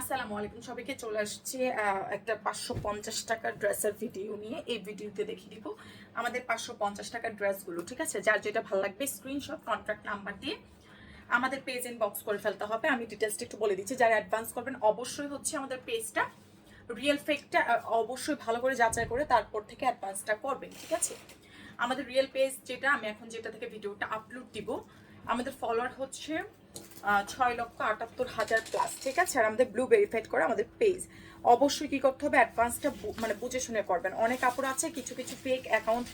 আসসালামু আলাইকুম, সবাইকে চলে আসছি একটা পাঁচশো পঞ্চাশ টাকার ড্রেসের ভিডিও নিয়ে। এই ভিডিওতে দেখিয়ে দিব আমাদের পাঁচশো পঞ্চাশ টাকার ড্রেসগুলো, ঠিক আছে? যার যেটা ভালো লাগবে স্ক্রিনশট কন্ট্রাক্ট নাম্বার দিয়ে আমাদের পেজ বক্স করে ফেলতে হবে। আমি ডিটেলসটা একটু বলে দিচ্ছি, যারা অ্যাডভান্স করবেন, অবশ্যই হচ্ছে আমাদের পেজটা রিয়েল ফেকটা অবশ্যই ভালো করে যাচাই করে তারপর থেকে অ্যাডভান্সটা করবেন, ঠিক আছে? আমাদের রিয়েল পেজ যেটা, আমি এখন যেটা থেকে ভিডিওটা আপলোড দিব, আমাদের ফলোয়ার হচ্ছে ছয় লক্ষ আটাত্তর হাজার প্লাস ঠিক আছে? আর আমাদের ব্লু ভেরিফাইড করে আমাদের পেজ অবশ্যই কি করতে হবে? অ্যাডভান্সটা মানে বুঝে শুনে করবেন। অনেক কাপড় আছে, কিছু কিছু ফেক অ্যাকাউন্ট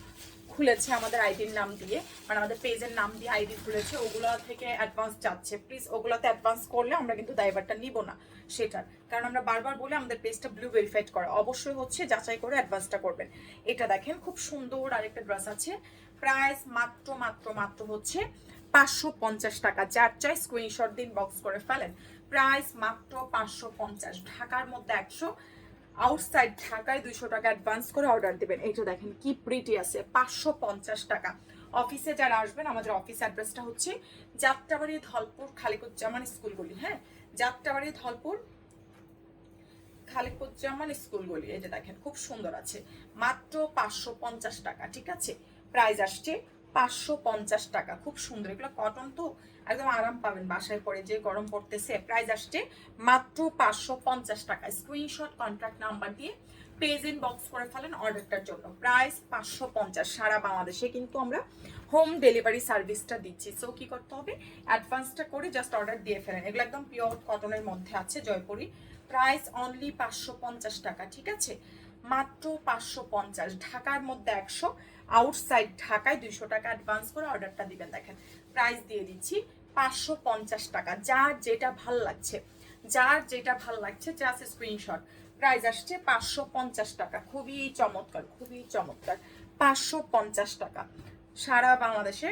খুলেছে আমাদের আইডির নাম দিয়ে। মানে আমাদের পেজের নাম দিয়ে আইডি খুলেছে, ওগুলো থেকে অ্যাডভান্স যাচ্ছে। প্লিজ ওগুলোতে অ্যাডভান্স করলে আমরা কিন্তু দায়ভারটা নিব না সেটার। কারণ আমরা বারবার বলে, আমাদের পেজটা ব্লু ভেরিফাইড করা। অবশ্যই হচ্ছে যাচাই করে অ্যাডভান্সটা করবেন। এটা দেখেন, খুব সুন্দর আরেকটা ড্রেস আছে। প্রাইস মাত্র মাত্র মাত্র হচ্ছে পাঁচশো পঞ্চাশ টাকা। যার চাই স্ক্রিনশট দিন বক্স করে ফেলেন। প্রাইস মাত্র পাঁচশো পঞ্চাশ। ঢাকার মধ্যে একশো আউটসাইড ঢাকায় দুইশো টাকা অ্যাডভান্স করে অর্ডার দিবেন। এইটা দেখেন, কি প্রিটি আছে। পাঁচশো পঞ্চাশ টাকা। অফিসে যারা আসবেন, আমাদের অফিস অ্যাড্রেসটা হচ্ছে যাত্রাবাড়ি ধলপুর খালিকুজ্জামান স্কুলগুলি হ্যাঁ? যাত্রাবাড়ি ধলপুর খালিকুজ্জামান স্কুলগুলি যে দেখেন, খুব সুন্দর আছে। মাত্র পাঁচশো পঞ্চাশ টাকা, ঠিক আছে? প্রাইস আসছে পাঁচশো পঞ্চাশ টাকা। খুব সুন্দর। এগুলো কটন তো একদম আরাম পাবেন বাসায় পরে যে গরম পড়তেছে। প্রাইস আসছে মাত্র পাঁচশো পঞ্চাশ টাকা। স্ক্রিনশট কন্ট্যাক্ট নাম্বার দিয়ে পেজ ইন বক্স করে ফেলেন অর্ডারটার জন্য। প্রাইস পাঁচশো পঞ্চাশ। সারা বাংলাদেশে কিন্তু আমরা হোম ডেলিভারি সার্ভিসটা দিচ্ছি। সো কি করতে হবে? অ্যাডভান্সটা করে জাস্ট অর্ডার দিয়ে ফেলেন। এগুলো একদম পিওর কটনের মধ্যে আছে, জয়পুরি। প্রাইস অনলি পাঁচশো পঞ্চাশ টাকা, ঠিক আছে? মাত্র পাঁচশো পঞ্চাশ। ঢাকার মধ্যে একশো। আউটসাইড ঢাকায় দুইশো টাকা অ্যাডভান্স করে অর্ডারটা দিবেন, দেখেন। প্রাইস দিয়ে দিচ্ছি পাঁচশো পঞ্চাশ টাকা। যার যেটা ভালো লাগছে, যার যেটা ভালো লাগছে জাস্ট স্ক্রিনশট প্রাইস আসছে পাঁচশো পঞ্চাশ টাকা। খুবই চমৎকার খুবই চমৎকার। পাঁচশো পঞ্চাশ টাকা। সারা বাংলাদেশে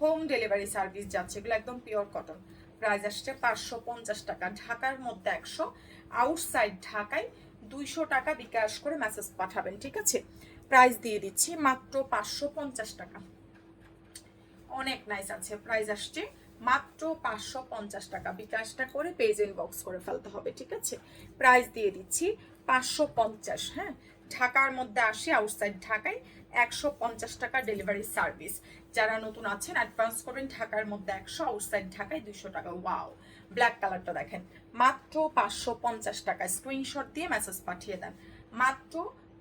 হোম ডেলিভারি সার্ভিস যাচ্ছে, এগুলো একদম পিওর কটন প্রাইস আসছে পাঁচশো পঞ্চাশ টাকা। ঢাকার মধ্যে একশো আউটসাইড ঢাকায় দুইশো টাকা বিকাশ করে মেসেজ পাঠাবেন, ঠিক আছে? প্রাইস দিয়ে দিচ্ছি মাত্র পাঁচশো পঞ্চাশ টাকা। অনেক নাইস আছে প্রাইস আসছে। মাত্র পাঁচশো পঞ্চাশ টাকা। বিকাশটা করে পেজ বক্স করে ফেলতে হবে, ঠিক আছে? প্রাইস দিয়ে দিচ্ছি পাঁচশো পঞ্চাশ হ্যাঁ? ঢাকার মধ্যে আসি আউটসাইড ঢাকায় একশো পঞ্চাশ টাকা ডেলিভারি সার্ভিস যারা নতুন আছেন অ্যাডভান্স করবেন, ঢাকার মধ্যে একশো আউটসাইড ঢাকায় দুইশো টাকা। ওয়াও ব্ল্যাক কালারটা দেখেন। মাত্র পাঁচশো পঞ্চাশ টাকা। স্ক্রিনশট দিয়ে মেসেজ পাঠিয়ে দেন। মাত্র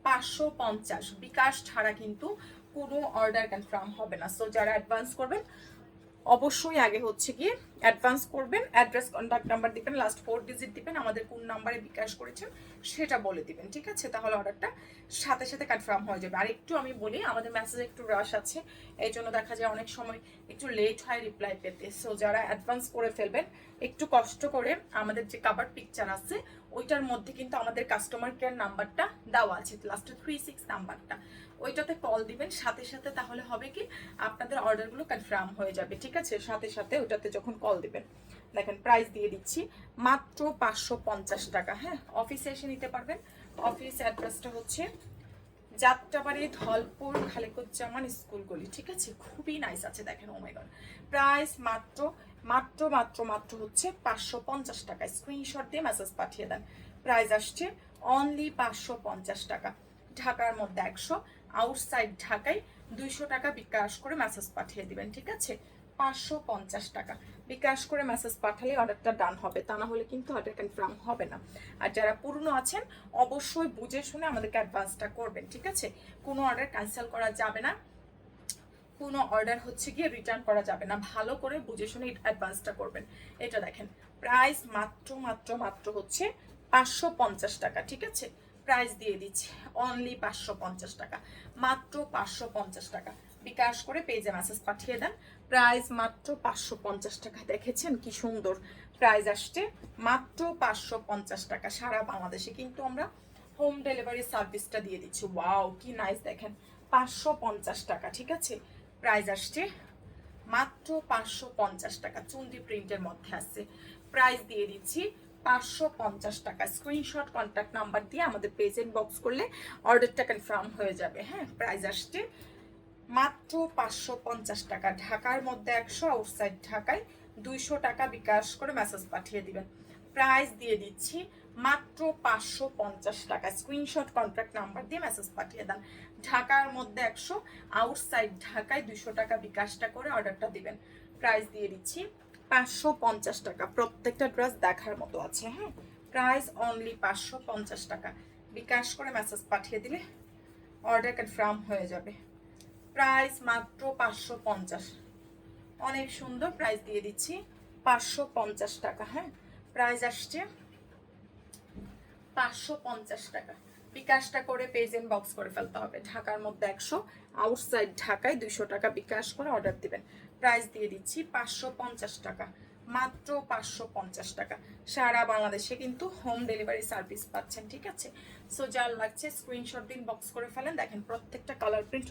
পাঁচশো পঞ্চাশ। বিকাশ ছাড়া কিন্তু কোনো অর্ডার কনফার্ম হবে না। সো যারা অ্যাডভান্স করবেন, অবশ্যই আগে হচ্ছে গিয়ে অ্যাডভান্স করবেন, অ্যাড্রেস কন্ট্যাক্ট নাম্বার দিবেন লাস্ট ফোর ডিজিট দিবেন, আমাদের কোন নাম্বারে বিকাশ করেছেন সেটা বলে দিবেন, ঠিক আছে? তাহলে অর্ডারটা সাথে সাথে কনফার্ম হয়ে যাবে। আর একটু আমি বলি, আমাদের মেসেজে একটু রাশ আছে, এই জন্য দেখা যায় অনেক সময় একটু লেট হয় রিপ্লাই পেতে। সো যারা অ্যাডভান্স করে ফেলবেন, একটু কষ্ট করে আমাদের যে কাবার পিকচার আছে, ওইটার মধ্যে কিন্তু আমাদের কাস্টমার কেয়ার নাম্বারটা দেওয়া আছে লাস্টে থ্রি সিক্স নাম্বারটা ওইটাতে কল দিবেন, সাথে সাথে তাহলে হবে কি, আপনাদের অর্ডারগুলো কনফার্ম হয়ে যাবে, ঠিক আছে? সাথে সাথে ওইটাতে যখন কল দিবেন। দেখেন প্রাইস দিয়ে দিচ্ছি। মাত্র পাঁচশো পঞ্চাশ টাকা হ্যাঁ? অফিসে এসে নিতে পারবেন। অফিস অ্যাড্রেসটা হচ্ছে যাত্রাবাড়ি ধলপুর খালেকুজ্জামান স্কুলগুলি ঠিক আছে? খুবই নাইস আছে, দেখেন ও মাই গড প্রাইস মাত্র মাত্র মাত্র মাত্র হচ্ছে পাঁচশো পঞ্চাশ টাকা। স্ক্রিনশট দিয়ে মেসেজ পাঠিয়ে দেন। প্রাইস আসছে অনলি পাঁচশো পঞ্চাশ টাকা। ঢাকার মধ্যে একশো আউটসাইড ঢাকায় দুইশো টাকা বিকাশ করে মেসেজ পাঠিয়ে দিবেন, ঠিক আছে? পাঁচশো পঞ্চাশ টাকা। বিকাশ করে মেসেজ পাঠালে অর্ডারটা ডান হবে। তা না হলে কিন্তু অর্ডার কনফার্ম হবে না। আর যারা পুরনো আছেন, অবশ্যই বুঝে শুনে আমাদেরকে অ্যাডভান্সটা করবেন, ঠিক আছে? কোনো অর্ডার ক্যান্সেল করা যাবে না। কোনো অর্ডার হচ্ছে গিয়ে রিটার্ন করা যাবে না। ভালো করে বুঝে শুনে অ্যাডভান্সটা করবেন। এটা দেখেন প্রাইস মাত্র মাত্র মাত্র হচ্ছে পাঁচশো পঞ্চাশ টাকা, ঠিক আছে? প্রাইস দিয়ে দিচ্ছি অনলি পাঁচশো পঞ্চাশ টাকা। মাত্র পাঁচশো পঞ্চাশ টাকা। বিকাশ করে পেজে মেসেজ পাঠিয়ে দেন। প্রাইস মাত্র পাঁচশো পঞ্চাশ টাকা। দেখেছেন কি সুন্দর প্রাইস আসছে। মাত্র পাঁচশো পঞ্চাশ টাকা। সারা বাংলাদেশে কিন্তু আমরা হোম ডেলিভারি সার্ভিসটা দিয়ে দিচ্ছি। ওয়াও কি নাইস দেখেন। পাঁচশো পঞ্চাশ টাকা, ঠিক আছে? প্রাইস আসছে মাত্র পাঁচশো পঞ্চাশ টাকা। চুন্ডি প্রিন্টের মধ্যে আছে প্রাইস দিয়ে দিচ্ছি পাঁচশো পঞ্চাশ টাকা। স্ক্রিনশট কন্ট্যাক্ট নাম্বার দিয়ে আমাদের পেজেন্ট বক্স করলে অর্ডারটা কনফার্ম হয়ে যাবে। হ্যাঁ প্রাইস আসছে মাত্র পাঁচশো পঞ্চাশ টাকা। ঢাকার মধ্যে একশো আউটসাইড ঢাকায় দুইশো টাকা বিকাশ করে মেসেজ পাঠিয়ে দিবেন। প্রাইস দিয়ে দিচ্ছি মাত্র পাঁচশো পঞ্চাশ টাকা। স্ক্রিনশট কন্ট্রাক্ট নাম্বার দিয়ে মেসেজ পাঠিয়ে দেন। ঢাকার মধ্যে একশো আউটসাইড ঢাকায় দুশো টাকা বিকাশটা করে অর্ডারটা দিবেন। প্রাইস দিয়ে দিচ্ছি পাঁচশো পঞ্চাশ টাকা। প্রত্যেকটা ড্রেস দেখার মতো আছে হ্যাঁ? প্রাইস অনলি পাঁচশো পঞ্চাশ টাকা। বিকাশ করে মেসেজ পাঠিয়ে দিলে অর্ডার কনফার্ম হয়ে যাবে। প্রাইস মাত্র পাঁচশো পঞ্চাশ। অনেক সুন্দর প্রাইস দিয়ে দিচ্ছি, পাঁচশো পঞ্চাশ টাকা হ্যাঁ? প্রাইস আসছে পাঁচশো পঞ্চাশ টাকা। বিকাশটা করে পেজ বক্স করে ফেলতে হবে। ঢাকার মধ্যে একশো আউটসাইড ঢাকায় দুইশো টাকা বিকাশ করে অর্ডার দিবেন। প্রাইস দিয়ে দিচ্ছি পাঁচশো পঞ্চাশ টাকা, মাত্র পাঁচশো পঞ্চাশ টাকা। সারা বাংলাদেশে কিন্তু হোম ডেলিভারি সার্ভিস পাচ্ছেন, ঠিক আছে? সো যার লাগছে স্ক্রিনশট দিন বক্স করে ফেলেন। দেখেন প্রত্যেকটা কালার প্রিন্ট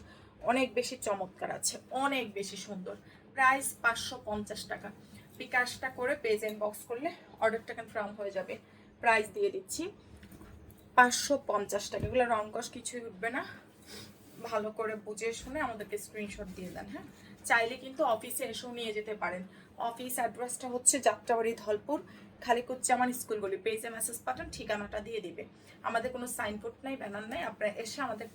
অনেক বেশি চমৎকার আছে, অনেক বেশি সুন্দর। প্রাইস পাঁচশো পঞ্চাশ টাকা। বিকাশটা করে পেজ বক্স করলে অর্ডারটা কনফার্ম হয়ে যাবে। প্রাইস দিয়ে দিচ্ছি পাঁচশো পঞ্চাশ টাকা। এগুলো রং কস কিছুই উঠবে না। ভালো করে বুঝে শুনে আমাদেরকে স্ক্রিনশট দিয়ে দেন হ্যাঁ? চাইলে কিন্তু অফিসে এসেও নিয়ে যেতে পারেন। অফিস অ্যাড্রেসটা হচ্ছে যাত্রাবাড়ি ধলপুর, খালিকুজ্জামান স্কুলগুলি পেজে মেসেজ পাঠান, ঠিকানাটা দিয়ে দিবে। আমাদের কোনো সাইনবোর্ড নাই ব্যানার নাই। আপনারা এসে আমাদের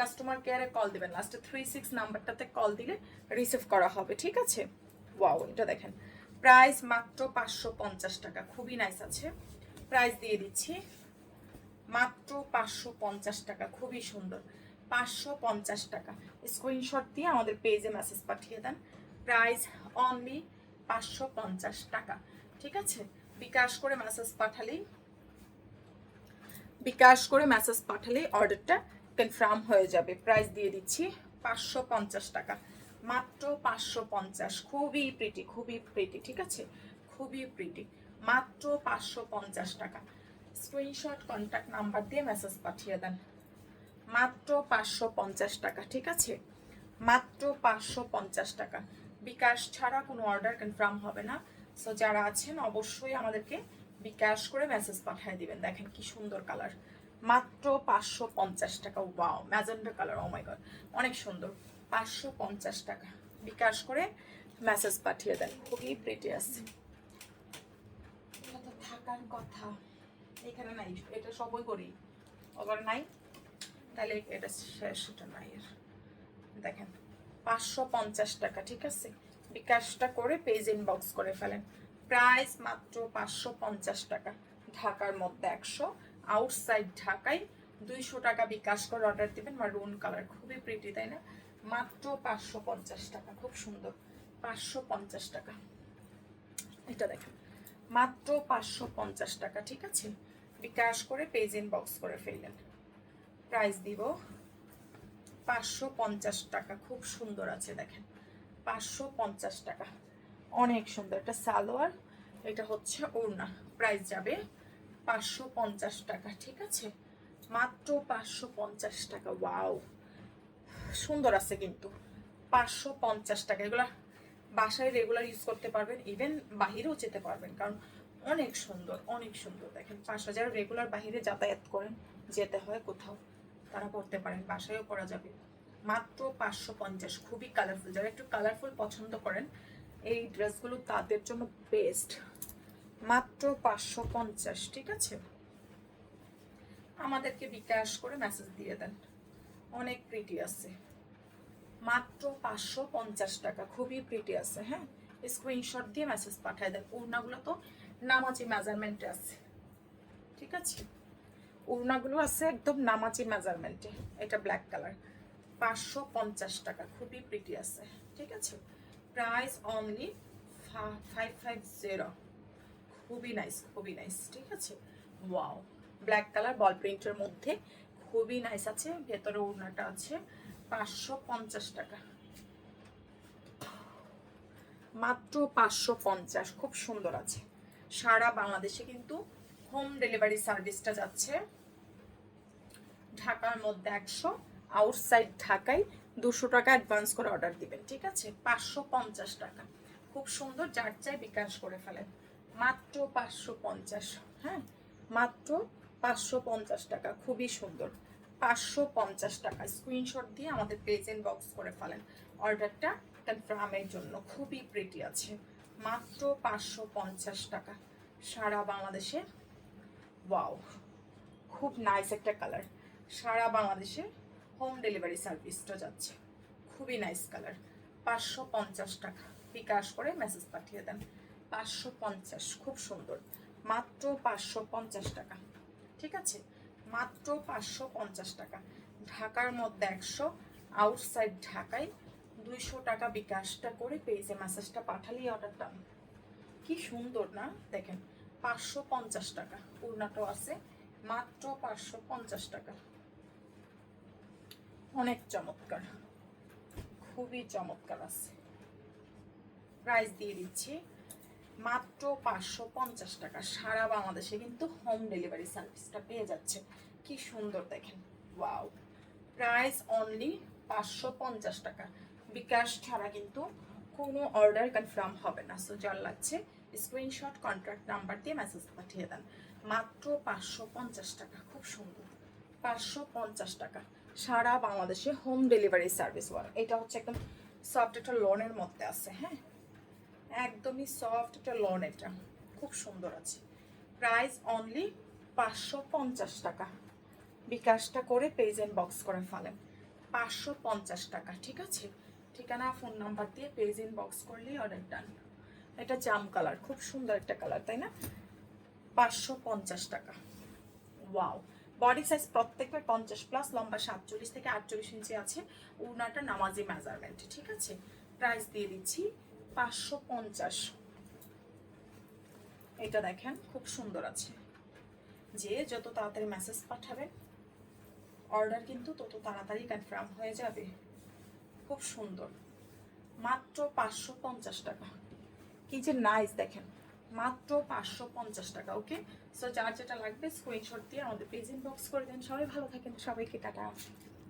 কাস্টমার কেয়ারে কল দেবেন। লাস্টে থ্রি সিক্স নাম্বারটাতে কল দিলে রিসিভ করা হবে, ঠিক আছে? ওয়াও এটা দেখেন। প্রাইস মাত্র পাঁচশো পঞ্চাশ টাকা, খুবই নাইস আছে। প্রাইস দিয়ে দিচ্ছি। মাত্র পাঁচশো পঞ্চাশ টাকা, খুবই সুন্দর। পাঁচশো পঞ্চাশ টাকা। স্ক্রিনশট দিয়ে আমাদের পেজে মেসেজ পাঠিয়ে দেন। প্রাইস অনলি পাঁচশো পঞ্চাশ টাকা, ঠিক আছে? বিকাশ করে মেসেজ পাঠালেই, বিকাশ করে মেসেজ পাঠালেই অর্ডারটা কনফার্ম হয়ে যাবে। প্রাইস দিয়ে দিচ্ছি পাঁচশো পঞ্চাশ টাকা। মাত্র পাঁচশো পঞ্চাশ। খুবই প্রিটি খুবই প্রিটি ঠিক আছে? খুবই প্রিটি মাত্র পাঁচশো পঞ্চাশ টাকা। স্ক্রিনশট কন্ট্যাক্ট নাম্বার দিয়ে মেসেজ পাঠিয়ে দেন। মাত্র পাঁচশো পঞ্চাশ টাকা, ঠিক আছে? মাত্র পাঁচশো পঞ্চাশ টাকা। বিকাশ ছাড়া কোনো অর্ডার কনফার্ম হবে না। সো যারা আছেন, অবশ্যই আমাদেরকে বিকাশ করে মেসেজ পাঠিয়ে দিবেন। দেখেন কি সুন্দর কালার মাত্র পাঁচশো পঞ্চাশ টাকা। Wow magenta colour oh my অনেক সুন্দর। পাঁচশো পঞ্চাশ টাকা। বিকাশ করে মেসেজ পাঠিয়ে দেন, খুবই প্রেটে আছে। থাকার কথা। এখানে নাই, এটা সবই করি। আবার নাই, তাহলে এটা শেষ, এটা নাই আর। দেখেন, পাঁচশো পঞ্চাশ টাকা, ঠিক আছে? বিকাশটা করে পেজ ইনবক্স করে ফেলেন। প্রাইস মাত্র পাঁচশো পঞ্চাশ টাকা। ঢাকার মধ্যে একশো। আউটসাইড ঢাকায় দুইশো টাকা বিকাশ করে অর্ডার দিবেন। মারুন কালার খুবই প্রিটি তাই না? মাত্র পাঁচশো পঞ্চাশ টাকা, খুব সুন্দর। পাঁচশো পঞ্চাশ টাকা। এটা দেখেন, মাত্র পাঁচশো পঞ্চাশ টাকা, ঠিক আছে? বিকাশ করে পেজ ইনবক্স করে ফেললেন। প্রাইস দিব পাঁচশো পঞ্চাশ টাকা, খুব সুন্দর আছে, দেখেন। পাঁচশো পঞ্চাশ টাকা, অনেক সুন্দর। এটা সালোয়ার, এটা হচ্ছে ওড়না। প্রাইস যাবে পাঁচশো পঞ্চাশ টাকা, ঠিক আছে? মাত্র পাঁচশো পঞ্চাশ টাকা, ওয়াও। সুন্দর আছে কিন্তু। পাঁচশো পঞ্চাশ টাকা, এগুলা বাসায় রেগুলার ইউজ করতে পারবেন ইভেন বাহিরেও যেতে পারবেন, কারণ অনেক সুন্দর অনেক সুন্দর। দেখেন, পাঁচ হাজার রেগুলার বাহিরে যাতায়াত করেন, যেতে হয় কোথাও, তারা করতে পারেন, বাসায়ও করা যাবে। মাত্র পাঁচশো পঞ্চাশ, খুবই কালারফুল যারা একটু কালারফুল পছন্দ করেন, এই ড্রেসগুলো তাদের জন্য বেস্ট মাত্র পাঁচশো পঞ্চাশ, ঠিক আছে? আমাদেরকে বিকাশ করে মেসেজ দিয়ে দেন। অনেক প্রিটি আছে। মাত্র পাঁচশো পঞ্চাশ টাকা, খুবই প্রিটি আছে হ্যাঁ? স্ক্রিনশট দিয়ে মেসেজ পাঠায় দেন। ওড়নাগুলো তো নামাজি মেজারমেন্টে আছে, ঠিক আছে? ওড়নাগুলো আছে একদম নামাজি মেজারমেন্টে এটা ব্ল্যাক কালার পাঁচশো পঞ্চাশ টাকা, খুবই প্রিটি আছে, ঠিক আছে? Price only five five zero খুবই নাইস খুবই নাইস ঠিক আছে? ওয়াও ব্ল্যাক কালার বল প্রিন্টের মধ্যে খুবই নাইস আছে, ভেতরে ওড়নাটা আছে পাঁচশো পঞ্চাশ টাকা। মাত্র পাঁচশো পঞ্চাশ, খুব সুন্দর আছে। সারা বাংলাদেশে কিন্তু হোম ডেলিভারি সার্ভিসটা যাচ্ছে। ঢাকার মধ্যে একশো আউটসাইড ঢাকায় দুশো টাকা অ্যাডভান্স করে অর্ডার দিবেন, ঠিক আছে? পাঁচশো পঞ্চাশ টাকা। খুব সুন্দর, যার চাই বিকাশ করে ফেলেন। মাত্র পাঁচশো পঞ্চাশ হ্যাঁ? মাত্র পাঁচশো পঞ্চাশ টাকা, খুবই সুন্দর। পাঁচশো পঞ্চাশ টাকা। স্ক্রিনশট দিয়ে আমাদের পেজ বক্স করে ফেলেন। অর্ডারটা কনফার্মের জন্য খুবই প্রিটি আছে। মাত্র পাঁচশো পঞ্চাশ টাকা। সারা বাংলাদেশে ওয়াও খুব নাইস একটা কালার সারা বাংলাদেশে হোম ডেলিভারি সার্ভিসটা যাচ্ছে। খুবই নাইস কালার পাঁচশো পঞ্চাশ টাকা। বিকাশ করে মেসেজ পাঠিয়ে দেন। পাঁচশো পঞ্চাশ, খুব সুন্দর। মাত্র পাঁচশো পঞ্চাশ টাকা। ঠিক আছে? মাত্র পাঁচশো পঞ্চাশ টাকা। ঢাকার মধ্যে একশো আউটসাইড ঢাকায় দুইশো টাকা বিকাশটা করে পেয়েছে মেসেজটা পাঠালেই অর্ডারটা কি সুন্দর না? দেখেন, পাঁচশো পঞ্চাশ টাকা। পূর্ণাটাও আছে। মাত্র পাঁচশো পঞ্চাশ টাকা। অনেক চমৎকার। খুবই চমৎকার আছে। প্রাইস দিয়ে দিচ্ছি। মাত্র পাঁচশো পঞ্চাশ টাকা সারা বাংলাদেশে কিন্তু হোম ডেলিভারি সার্ভিসটা পেয়ে যাচ্ছে। কি সুন্দর দেখেন। ওয়াও প্রাইস অনলি পাঁচশো পঞ্চাশ টাকা। বিকাশ ছাড়া কিন্তু কোনো অর্ডার কনফার্ম হবে না। সো যার লাগছে স্ক্রিনশট কন্ট্রাক্ট নাম্বার দিয়ে মেসেজ পাঠিয়ে দেন। মাত্র পাঁচশো পঞ্চাশ টাকা। খুব সুন্দর। পাঁচশো পঞ্চাশ টাকা সারা বাংলাদেশে হোম ডেলিভারি সার্ভিস ওয়াল এটা হচ্ছে একদম সফট একটা লোনের মধ্যে আছে হ্যাঁ? একদমই সফট একটা লন এটা। খুব সুন্দর আছে। প্রাইস অনলি পাঁচশো পঞ্চাশ টাকা। বিকাশটা করে পেজ এন্ড বক্স করে ফেলেন। পাঁচশো পঞ্চাশ টাকা, ঠিক আছে? ঠিকানা ফোন নাম্বার দিয়ে পেজ ইন বক্স করলেই অর্ডার ডান এটা জাম কালার খুব সুন্দর একটা কালার তাই না? পাঁচশো পঞ্চাশ টাকা। ওয়াও বডি সাইজ প্রত্যেকবার পঞ্চাশ প্লাস লম্বা সাতচল্লিশ থেকে আটচল্লিশ ইঞ্চি আছে। উনাটা নামাজি মেজারমেন্ট ঠিক আছে? প্রাইস দিয়ে দিচ্ছি পাঁচশো পঞ্চাশ। এটা দেখেন, খুব সুন্দর আছে। যে যত তাড়াতাড়ি মেসেজ পাঠাবেন অর্ডার কিন্তু তত তাড়াতাড়ি কনফার্ম হয়ে যাবে। খুব সুন্দর। মাত্র পাঁচশো পঞ্চাশ টাকা। কি যে নাইস দেখেন। মাত্র পাঁচশো পঞ্চাশ টাকা ওকে সো যার যেটা লাগবে স্ক্রিনশট দিয়ে আমাদের পেজ ইনবক্স করে দেন। সবাই ভালো থাকেন। সবাইকে টাটা।